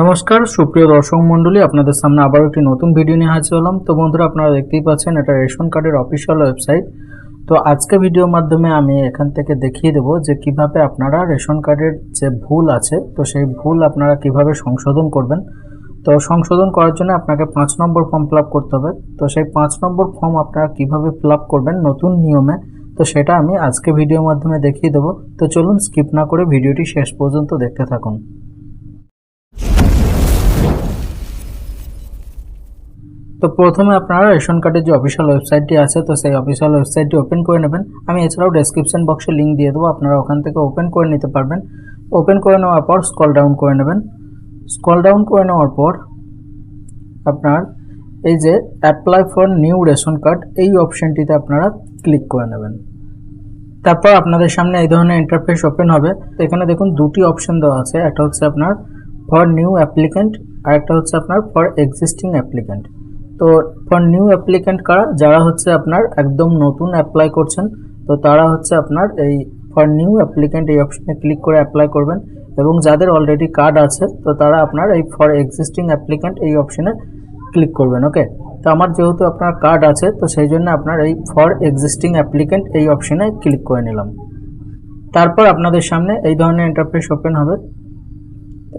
নমস্কার, সুপ্রিয় দর্শক মণ্ডলী, আপনাদের সামনে আবার একটি নতুন ভিডিও নিয়ে হাজির হলাম। তো বন্ধুরা, আপনারা দেখতেই পাচ্ছেন, এটা রেশন কার্ডের অফিসিয়াল ওয়েবসাইট। তো আজকে ভিডিওর মাধ্যমে আমি এখান থেকে দেখিয়ে দেবো যে কীভাবে আপনারা রেশন কার্ডের যে ভুল আছে, তো সেই ভুল আপনারা কীভাবে সংশোধন করবেন। তো সংশোধন করার জন্য আপনাকে পাঁচ নম্বর ফর্ম ফিল করতে হবে। তো সেই পাঁচ নম্বর ফর্ম আপনারা কীভাবে ফিল করবেন নতুন নিয়মে, তো সেটা আমি আজকে ভিডিওর মাধ্যমে দেখিয়ে দেবো। তো চলুন স্কিপ না করে ভিডিওটি শেষ পর্যন্ত দেখতে থাকুন। তো প্রথমে আপনারা রেশন কার্ডের যে অফিসিয়াল ওয়েবসাইটটি আছে, তো সেই অফিসিয়াল ওয়েবসাইটটি ওপেন করে নেবেন। আমি এছাড়াও ডেসক্রিপশন বক্সে লিঙ্ক দিয়ে দেবো, আপনারা ওখান থেকে ওপেন করে নিতে পারবেন। ওপেন করে নেওয়ার পর স্কল ডাউন করে নেবেন। স্কল ডাউন করে নেওয়ার পর আপনার এই যে apply for new ration card এই অপশনটিতে আপনারা ক্লিক করে নেবেন। তারপর আপনাদের সামনে এই ধরনের ইন্টারফেস ওপেন হবে। এখানে দেখুন দুটি অপশন দেওয়া আছে, একটা হচ্ছে আপনার ফর নিউ অ্যাপ্লিক্যান্ট আর একটা হচ্ছে আপনার ফর এক্সিস্টিং অ্যাপ্লিক্যান্ট তো ফর নিউ অ্যাপ্লিক্যান্ট কারা, যারা হচ্ছে আপনার একদম নতুন অ্যাপ্লাই করছেন, তো তারা হচ্ছে আপনার এই ফর নিউ অ্যাপ্লিক্যান্ট এই অপশনে ক্লিক করে অ্যাপ্লাই করবেন এবং যাদের অলরেডি কার্ড আছে, তো তারা আপনার এই ফর এক্সিস্টিং অ্যাপ্লিক্যান্ট এই অপশনে ক্লিক করবেন ওকে তো আমার যেহেতু আপনার কার্ড আছে, তো সেই জন্য আপনার এই ফর এক্সিস্টিং অ্যাপ্লিক্যান্ট এই অপশনে ক্লিক করে নিলাম। তারপর আপনাদের সামনে এই ধরনের ইন্টারফেস ওপেন হবে।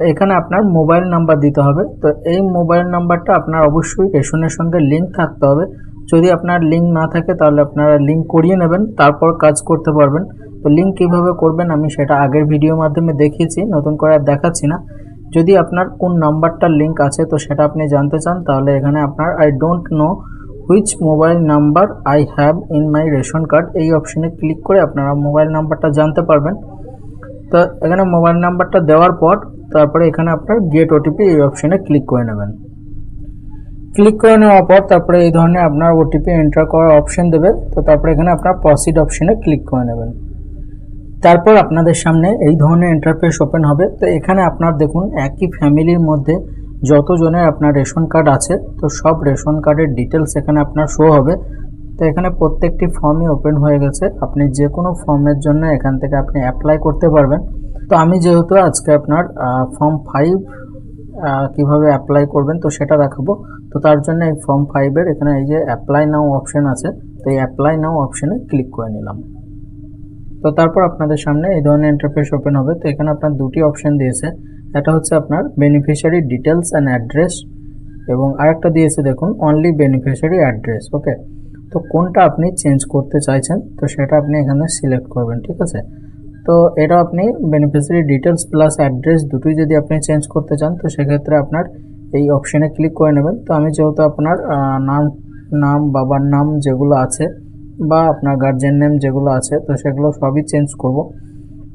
এখানে আপনার মোবাইল নাম্বার দিতে হবে। তো এই মোবাইল নাম্বারটা আপনার অবশ্যই রেশনের সঙ্গে লিঙ্ক থাকতে হবে। যদি আপনার লিঙ্ক না থাকে, তাহলে আপনারা লিঙ্ক করিয়ে নেবেন, তারপর কাজ করতে পারবেন। তো লিঙ্ক কীভাবে করবেন আমি সেটা আগের ভিডিওর মাধ্যমে দেখিয়েছি, নতুন করে আর দেখাচ্ছি না। যদি আপনার কোন নাম্বারটার লিঙ্ক আছে, তো সেটা আপনি জানতে চান, তাহলে এখানে আপনার I don't know which mobile number I have in my ration card এই অপশনে ক্লিক করে আপনারা মোবাইল নাম্বারটা জানতে পারবেন। তো এখানে মোবাইল নাম্বারটা দেওয়ার পর তারপরে এখানে আপনার গেট ওটিপি এই অপশনে ক্লিক করে নেবেন। ক্লিক করে নেওয়ার পর তারপরে এই ধরনের আপনার ওটিপি এন্টার করার অপশন দেবে। তো তারপরে এখানে আপনার প্রসিড অপশনে ক্লিক করে নেবেন। তারপর আপনাদের সামনে এই ধরনের ইন্টারফেস ওপেন হবে। তো এখানে আপনার দেখুন একই ফ্যামিলির মধ্যে যতজনের আপনার রেশন কার্ড আছে, তো সব রেশন কার্ডের ডিটেলস এখানে আপনার শো হবে। তো এখানে প্রত্যেকটি ফর্মই ওপেন হয়ে গেছে। আপনি যে কোনো ফর্মের জন্য এখান থেকে আপনি অ্যাপ্লাই করতে পারবেন। তো আমি যেহেতু আজকে আপনার ফর্ম ফাইভ কীভাবে অ্যাপ্লাই করবেন তো সেটা দেখাবো। তো তার জন্য এই ফর্ম ফাইভের এখানে এই যে অ্যাপ্লাই নাও অপশন আছে, তো এই অ্যাপ্লাই নাও অপশানে ক্লিক করে নিলাম। তো তারপর আপনাদের সামনে এই ধরনের ইন্টারফেস ওপেন হবে। তো এখানে আপনার দুটি অপশান দিয়েছে। একটা হচ্ছে আপনার বেনিফিশিয়ারি ডিটেলস অ্যান্ড অ্যাড্রেস এবং আরেকটা দিয়েছে দেখুন অনলি বেনিফিশিয়ারি অ্যাড্রেস ওকে তো কোনটা আপনি চেঞ্জ করতে চাইছেন, তো সেটা আপনি এখানে সিলেক্ট করবেন, ঠিক আছে? তো এটা আপনি বেনিফিশিয়ারি ডিটেলস প্লাস অ্যাড্রেস দুটোই যদি আপনি চেঞ্জ করতে চান, তো সেক্ষেত্রে আপনার এই অপশানে ক্লিক করে নেবেন। তো আমি যেহেতু আপনার নাম নাম, বাবার নাম যেগুলো আছে বা আপনার গার্জেন নেম যেগুলো আছে, তো সেগুলো সবই চেঞ্জ করব।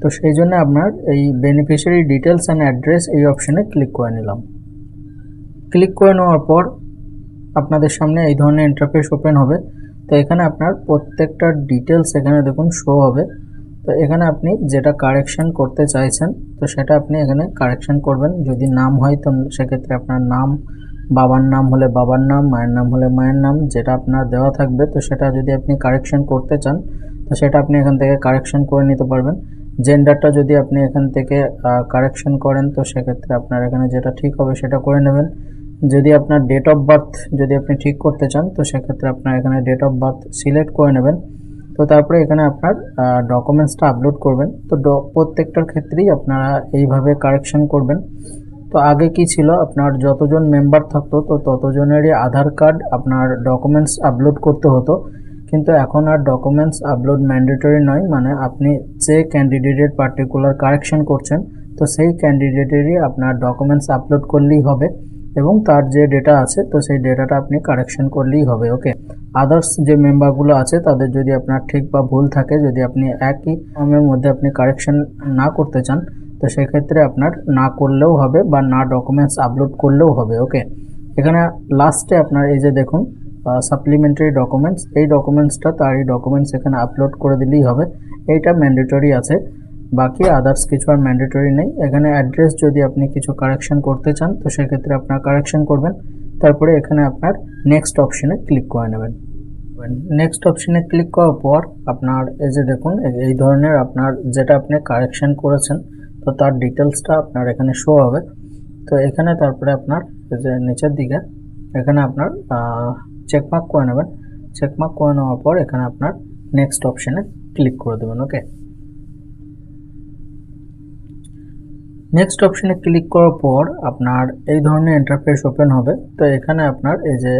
তো সেই জন্য আপনার এই বেনিফিশিয়ারি ডিটেলস অ্যান্ড অ্যাড্রেস এই অপশানে ক্লিক করে নিলাম। ক্লিক করে নেওয়ার পর আপনাদের সামনে এই ধরনের ইন্টারফেস ওপেন হবে। তো এখানে আপনার প্রত্যেকটা ডিটেলস এখানে দেখুন শো হবে। তো এখানে আপনি যেটা কারেকশন করতে চাইছেন, তো সেটা আপনি এখানে কারেকশন করবেন। যদি নাম হয়, তো সেক্ষেত্রে আপনার নাম, বাবার নাম হলে বাবার নাম, মায়ের নাম হলে মায়ের নাম, যেটা আপনার দেওয়া থাকবে, তো সেটা যদি আপনি কারেকশন করতে চান, তো সেটা আপনি এখান থেকে কারেকশন করে নিতে পারবেন। জেন্ডারটা যদি আপনি এখান থেকে কারেকশন করেন, তো সেক্ষেত্রে আপনার এখানে যেটা ঠিক হবে, সেটা করে নেবেন। যদি আপনার ডেট অফ বার্থ যদি আপনি ঠিক করতে চান, তো সেক্ষেত্রে আপনার এখানে ডেট অফ বার্থ সিলেক্ট করে নেবেন। তো তারপরে এখানে আপনার ডকুমেন্টসটা আপলোড করবেন। তো প্রত্যেকটার ক্ষেত্রেই আপনারা এইভাবে কারেকশন করবেন। তো আগে কি ছিল? আপনার যতজন মেম্বার থাকতো, তো ততজনেরই আধার কার্ড আপনার ডকুমেন্টস আপলোড করতে হতো। কিন্তু এখন আর ডকুমেন্টস আপলোড ম্যান্ডেটরি নয় মানে আপনি যে ক্যান্ডিডেটের পার্টিকুলার কারেকশন করছেন, তো সেই ক্যান্ডিডেটেরই আপনার ডকুমেন্টস আপলোড করলেই হবে। এবং তার যে ডেটা আছে, তো সেই ডেটাটা আপনি কারেকশন করলেই হবে ওকে আদার্স যে মেম্বারগুলো আছে, তাদের যদি আপনার ঠিক বা ভুল থাকে, যদি আপনি একই ফর্মের মধ্যে আপনি কারেকশন না করতে চান, তো সেক্ষেত্রে আপনার না করলেও হবে বা না ডকুমেন্টস আপলোড করলেও হবে ওকে এখানে লাস্টে আপনার এই যে দেখুন সাপ্লিমেন্টারি ডকুমেন্টস এই ডকুমেন্টসটা তারই ডকুমেন্টস এখানে আপলোড করে দিলেই হবে। এইটা ম্যান্ডেটরি আছে। বাকি আদার্স কিছু আর ম্যান্ডেটরি নেই। এখানে অ্যাড্রেস যদি আপনি কিছু কারেকশন করতে চান, তো সেক্ষেত্রে আপনার কারেকশন করবেন। তারপরে এখানে আপনার নেক্সট অপশনে ক্লিক করে নেবেন। নেক্সট অপশনে ক্লিক করার পর আপনার এই যে দেখুন, এই ধরনের আপনার যেটা আপনি কারেকশন করেছেন, তো তার ডিটেলসটা আপনার এখানে শো হবে। তো এখানে তারপরে আপনার যে নিচের দিকে, এখানে আপনার চেকমার্ক করে নেবেন। চেকমার্ক করে নেওয়ার পর এখানে আপনার নেক্সট অপশানে ক্লিক করে দেবেন ওকে নেক্সট অপশানে ক্লিক করার পর আপনার এই ধরনের ইন্টারফেস ওপেন হবে। তো এখানে আপনার এই যে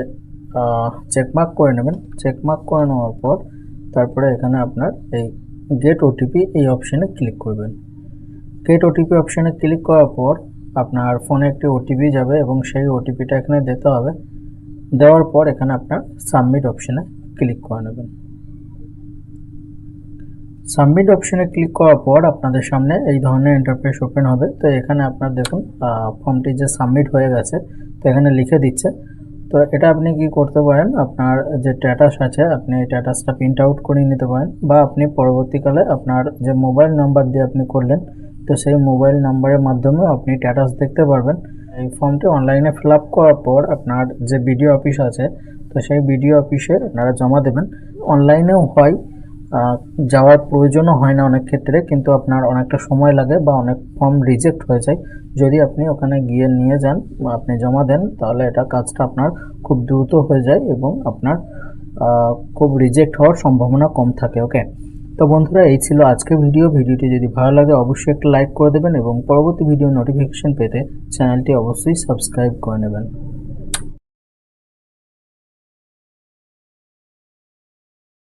চেকমার্ক করে নেবেন। চেকমার্ক করে নেওয়ার পর তারপরে এখানে আপনার এই গেট ওটিপি এই অপশানে ক্লিক করবেন। গেট ওটিপি অপশানে ক্লিক করার পর আপনার ফোনে একটি ওটিপি যাবে এবং সেই ওটিপিটা এখানে দিতে হবে। দেওয়ার পর এখানে আপনার সাবমিট অপশানে ক্লিক করে নেবেন। সাবমিট অপশানে ক্লিক করার পর আপনাদের সামনে এই ধরনের ইন্টারফেস ওপেন হবে। তো এখানে আপনার দেখুন ফর্মটি যে সাবমিট হয়ে গেছে, তো এখানে লিখে দিচ্ছে। তো এটা আপনি কি করতে পারেন? আপনার যে স্ট্যাটাস আছে, আপনি এই স্ট্যাটাসটা প্রিন্ট আউট করে নিতে পারেন বা আপনি পরবর্তীকালে আপনার যে মোবাইল নাম্বার দিয়ে আপনি করলেন, তো সেই মোবাইল নাম্বারের মাধ্যমে আপনি স্ট্যাটাস দেখতে পারবেন। এই ফর্মটি অনলাইনে ফিল আপ করার পর আপনার যে বিডিও অফিস আছে, তো সেই বিডিও অফিসে আপনারা জমা দেবেন। অনলাইনেও হয় যাওয়ার প্রয়োজনও হয় না অনেক ক্ষেত্রে, কিন্তু আপনার অনেকটা সময় লাগে বা অনেক ফর্ম রিজেক্ট হয়ে যায়। যদি আপনি ওখানে গিয়ে নিয়ে যান বা আপনি জমা দেন, তাহলে এটা কাজটা আপনার খুব দ্রুত হয়ে যায় এবং আপনার খুব রিজেক্ট হওয়ার সম্ভাবনা কম থাকে ওকে তো বন্ধুরা, এই ছিল আজকের ভিডিও ভিডিওটি যদি ভালো লাগে, অবশ্যই একটা লাইক করে দেবেন এবং পরবর্তী ভিডিও নোটিফিকেশন পেতে চ্যানেলটি অবশ্যই সাবস্ক্রাইব করে নেবেন।